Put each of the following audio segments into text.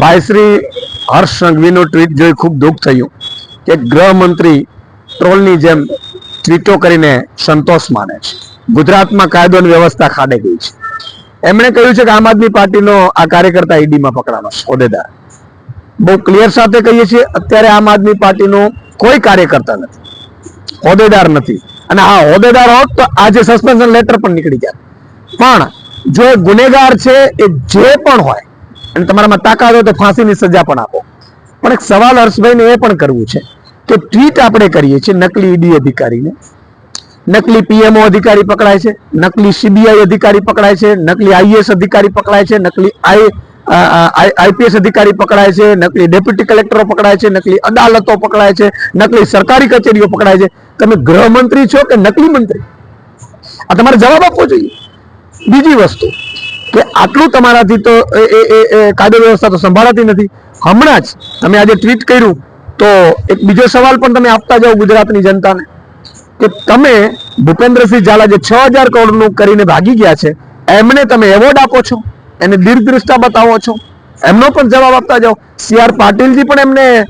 ભાઈ શ્રી હર્ષ સંઘવીનું ટ્વીટ જોઈ ખૂબ દુઃખ થયું કે ગૃહમંત્રી ટ્રોલની જેમ ટ્વીટો કરીને સંતોષ માને છે. ગુજરાતમાં કાયદો અને વ્યવસ્થા ખાડે ગઈ છે. એમણે કહ્યું છે કે આમ આદમી પાર્ટીનો આ કાર્યકર્તા ઈડીમાં પકડાનો હોદ્દેદાર. બહુ ક્લિયર સાથે કહીએ છીએ, અત્યારે આમ આદમી પાર્ટીનો કોઈ કાર્યકર્તા નથી. હોદ્દેદાર નથી. અને આ હોદ્દેદાર હોત તો આજે સસ્પેન્શન લેટર પણ નીકળી જાય. પણ જો ગુનેગાર છે એ જે પણ હોય અને તમારામાં તાકાત હોય તો ફાંસીની સજા પણ આપો. પણ એક સવાલ હર્ષભાઈને એ પણ કરવું છે કે ટ્વીટ આપણે કરીએ છીએ નકલી ઈડી અધિકારીને. નકલી પીએમઓ અધિકારી પકડાય છે, નકલી સીબીઆઈ અધિકારી પકડાય છે, નકલી આઈએસ અધિકારી પકડાય છે, નકલી આઈ આઈપીએસ અધિકારી પકડાય છે, નકલી ડેપ્યુટી કલેક્ટરો પકડાય છે, નકલી અદાલતો પકડાય છે, નકલી સરકારી કચેરીઓ પકડાય છે. તમે ગૃહમંત્રી છો કે નકલી મંત્રી? આ તમારે જવાબ આપવો જોઈએ. બીજી વસ્તુ કે આટલું તમારાથી તો એ, એ- કાયદો વ્યવસ્થા તો સંભાળાતી નથી. હમણાં જ તમે આજે ટ્વીટ કર્યું, તો એક બીજો સવાલ પણ તમે આપતા જાઓ ગુજરાતની જનતાને, કે તમે ભૂપેન્દ્રસિંહ ઝાલા જે છ હજાર કરોડનું કરીને ભાગી ગયા છે, એમને તમે એવોર્ડ આપો છો? એને દીર્ઘદ્રષ્ટા બતાવો છો? એમનો પણ જવાબ આપતા જાઓ. સી આર પાટીલજી પણ એમને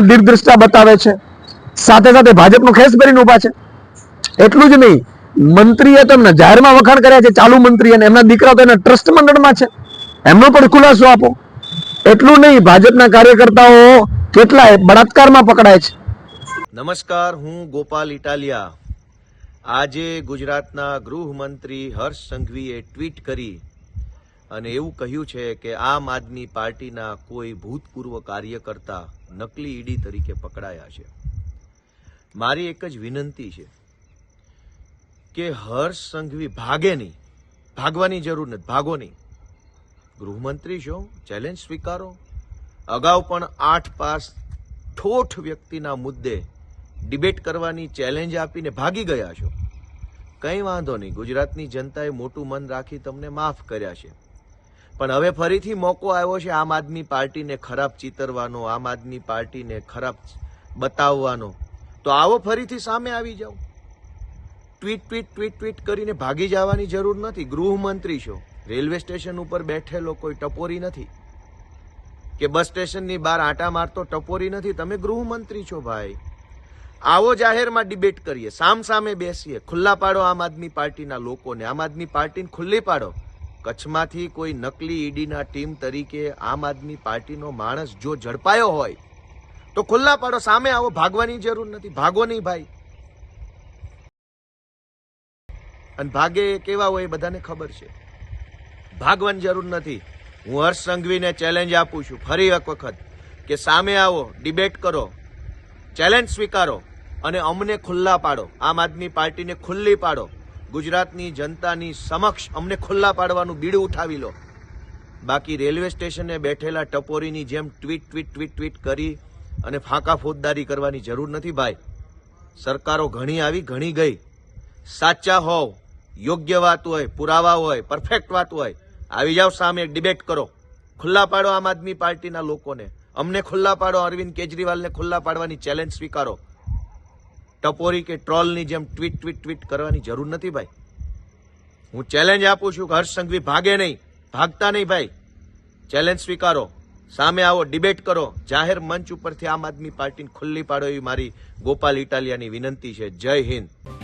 દીર્ઘદ્રષ્ટા બતાવે છે. સાથે સાથે ભાજપનો ખેસ ભરીને ઊભા છે. એટલું જ નહીં મંત્રીએ તો એમના જાહેરમાં વખાણ કર્યા છે, ચાલુ મંત્રી અને એમના દીકરા તો એના ટ્રસ્ટ મંડળમાં છે. એમનો પણ ખુલાસો આપો. એટલું નહીં, ભાજપના કાર્યકર્તાઓ કેટલાય બળાત્કારમાં પકડાય છે. નમસ્કાર, હું ગોપાલ ઇટાલિયા. આજે ગુજરાતના ગૃહમંત્રી હર્ષ સંઘવીએ ટ્વીટ કરી અને એવું કહ્યું છે કે આમ આદમી પાર્ટીના કોઈ ભૂતપૂર્વ કાર્યકર્તા નકલી ઈડી તરીકે પકડાયા છે. મારી એક જ વિનંતી છે. કે હર્ષ સંઘવી ભાગે નહીં. ભાગવાની જરૂર નથી, ભાગો નહીં. ગૃહમંત્રી છો, ચેલેન્જ સ્વીકારો. અગાઉ પણ આઠ પાસ ઠોઠ વ્યક્તિના મુદ્દે ડિબેટ કરવાની ચેલેન્જ આપીને ભાગી ગયા છો. કંઈ વાંધો નહીં, ગુજરાતની જનતાએ મોટું મન રાખી તમને માફ કર્યા છે. પણ હવે ફરીથી મોકો આવ્યો છે આમ આદમી પાર્ટીને ખરાબ ચિતરવાનો, આમ આદમી પાર્ટીને ખરાબ બતાવવાનો. તો આવો ફરીથી સામે આવી જાઓ. ટ્વીટ ટ્વીટ ટ્વીટ ટ્વીટ કરીને ભાગી જવાની જરૂર નથી. ગૃહમંત્રી છો. રેલવે સ્ટેશન ઉપર બેઠેલો કોઈ ટપોરી નથી? કે બસ સ્ટેશનની બહાર આટા મારતો ટપોરી નથી? તમે ગૃહમંત્રી છો ભાઈ. આવો જાહેરમાં ડિબેટ કરીએ. સામ સામે બેસીએ. ખુલ્લા પાડો આમ આદમી પાર્ટીના લોકોને. આમ આદમી પાર્ટીને ખુલ્લી પાડો. કચ્છમાંથી કોઈ નકલી ઈડીના ટીમ તરીકે આમ આદમી પાર્ટીનો માણસ જો ઝડપાયો હોય, તો ખુલ્લા પાડો. સામે આવો. ભાગવાની જરૂર નથી. ભાગો નહીં ભાઈ. અને ભાગે એ કેવા હોય એ બધાને ખબર છે. ભાગવાની જરૂર નથી. હું હર્ષ સંઘવીને ચેલેન્જ આપું છું. ફરી એક વખત કે સામે આવો ડિબેટ કરો ચેલેન્જ સ્વીકારો અને અમને ખુલ્લા પાડો. આમ આદમી પાર્ટીને ખુલ્લી પાડો. ગુજરાતની જનતાની સમક્ષ અમને ખુલ્લા પાડવાનું બીડું ઉઠાવી લો. બાકી રેલવે સ્ટેશને બેઠેલા ટપોરીની જેમ ટ્વીટ ટ્વીટ ટ્વીટ ટ્વીટ કરી અને ફાંકા ફોજદારી કરવાની જરૂર નથી, ભાઈ. સરકારો ઘણી આવી, ઘણી ગઈ. સાચા હોવ. યોગ્ય વાત હોય, પુરાવા હોય પરફેક્ટ વાત હોય, આવી જાઓ સામે ડિબેટ કરો. ખુલ્લા પાડો આમ આદમી પાર્ટીના લોકોને. અમને ખુલ્લા પાડો, અરવિંદ કેજરીવાલને ખુલ્લા પાડવાની ચેલેન્જ સ્વીકારો. ટપોરી કે ટ્રોલની જેમ ટ્વીટ ટ્વીટ ટ્વીટ કરવાની જરૂર નથી ભાઈ. હું ચેલેન્જ આપું છું કે હર્ષ સંઘવી ભાગે નહીં, ભાગતા નહીં ભાઈ. ચેલેન્જ સ્વીકારો. સામે આવો ડિબેટ કરો. જાહેર મંચ ઉપરથી આમ આદમી પાર્ટીને ખુલ્લી પાડો એવી મારી ગોપાલ ઇટાલિયાની વિનંતી છે. જય હિન્દ.